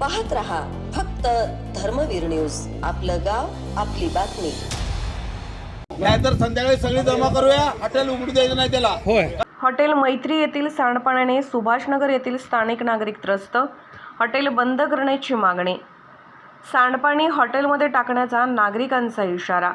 पाहत रहा फक्त धर्मवीर न्यूज. आपलं गाव आपली बातमी. नाहीतर संध्याकाळी सगळी जमा करूया. हॉटेल उघडू द्यायचं नाही त्याला. हॉटेल मैत्री येथील सांडपाण्याने सुभाषनगर येथील स्थानिक नागरिक त्रस्त. हॉटेल बंद करण्याची मागणी. सांडपाणी हॉटेलमध्ये टाकण्याचा नागरिकांचा इशारा.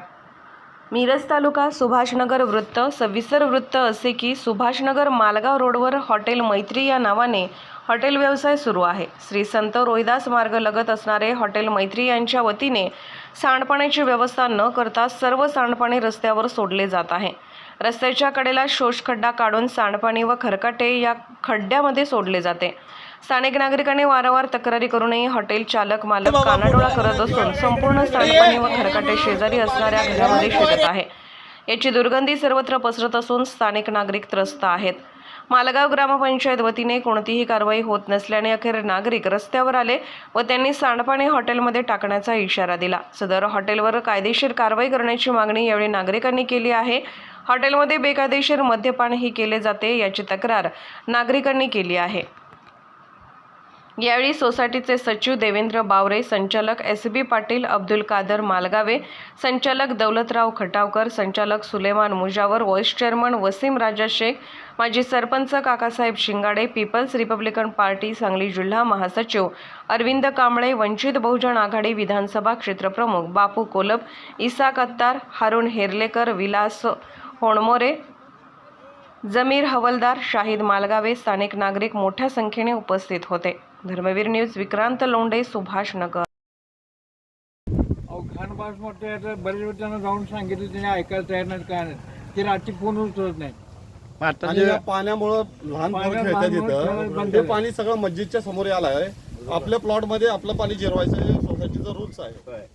मिरज तालुका सुभाषनगर वृत्त सविस्तर वृत्त असे की सुभाषनगर मालगाव रोडवर हॉटेल मैत्री या नावाने हॉटेल व्यवसाय सुरू आहे. श्री संत रोहिदास मार्ग लगत असणारे हॉटेल मैत्री यांच्या वतीने सांडपाण्याची व्यवस्था न करता सर्व सांडपाणी रस्त्यावर सोडले जात आहे. रस्त्याच्या कडेला शोषखड्डा काढून सांडपाणी व खरकाटे या खड्ड्यामध्ये सोडले जाते. स्थानिक नागरिकांनी वारंवार तक्रारी करूनही हॉटेल चालक मालक कानाडोळा करत असून संपूर्ण सांडपाणी व खरकाटे शेजारी असणाऱ्या घरामध्ये शिरत आहे. याची दुर्गंधी सर्वत्र पसरत असून स्थानिक नागरिक त्रस्त आहेत. मालगाव ग्रामपंचायत वतीने कोणतीही कारवाई होत नसल्याने अखेर नागरिक रस्त्यावर आले व त्यांनी सांडपाणी हॉटेलमध्ये टाकण्याचा इशारा दिला. सदर हॉटेलवर कायदेशीर कारवाई करण्याची मागणी यावेळी नागरिकांनी केली आहे. हॉटेलमध्ये बेकायदेशीर मद्यपानही केले जाते याची तक्रार नागरिकांनी केली आहे. यावेळी सोसायटीचे सचिव देवेंद्र बावरे संचालक एस बी पाटील अब्दुल कादर मालगावे संचालक दौलतराव खटावकर संचालक सुलेमान मुजावर व्हाईस चेअरमन वसीम राजा शेख माजी sarpanch Kakasaheb Shingade People's Republican Party Sangli जिल्हा महासचिव अरविंद कांबळे वंचित बहुजन आघाडी विधानसभा क्षेत्रप्रमुख बापू कोलप इसा कत्तार हारुण हेर्लेकर विलास होणमोरे जमीर हवलदार शाहिद मालगावे स्थानिक नागरिक मोठ्या संख्येने उपस्थित होते. धर्मवीर न्यूज विक्रांत लोंढे सुभाष नगर. अहो खानपास मोठे बरेच वेळ त्यांना जाऊन सांगितलं त्याने ऐकायला तयार नाही काय नाही ते रात्री फोन उचलत नाही आणि या पाण्यामुळं लहान खेळतात इथं. बंद ते. पाणी सगळं मस्जिदच्या समोर आलं आहे आपल्या प्लॉटमध्ये आपलं पाणी जिरवायचं सोसायटीचा रूल्स आहे.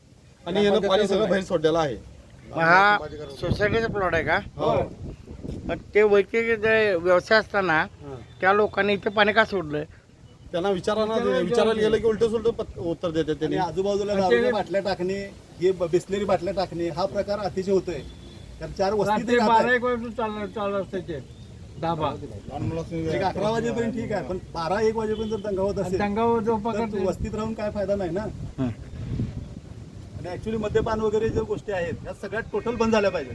आणि यानं पाणी सगळं बाहेर सोडलेलं आहे. हा सोसायटीचा प्लॉट आहे का? हो. मग ते वैयक्तिक जे व्यवसाय असताना त्या लोकांनी इथे पाणी का सोडलं त्यांना विचारा ना ते विचारायला गेलं की उलट सुलट उत्तर देते त्यांनी. आजूबाजूला दारूच्या बाटल्या टाकणे हे बिस्लेरी बाटल्या टाकणे हा प्रकार अतिशय होतोय. तर चार वस्ती तरी बारा. एक वाजता चाललं चालू असते ते धाबा. एक अकरा वाजेपर्यंत ठीक आहे पण बारा एक वाजेपर्यंत जर दंगा होत असेल दंगावर जो तर वस्तीत राहून काय फायदा नाही ना? आणि ऍक्च्युली मद्यपान वगैरे ज्या गोष्टी आहेत ह्या सगळ्यात टोटल बंद झाल्या पाहिजे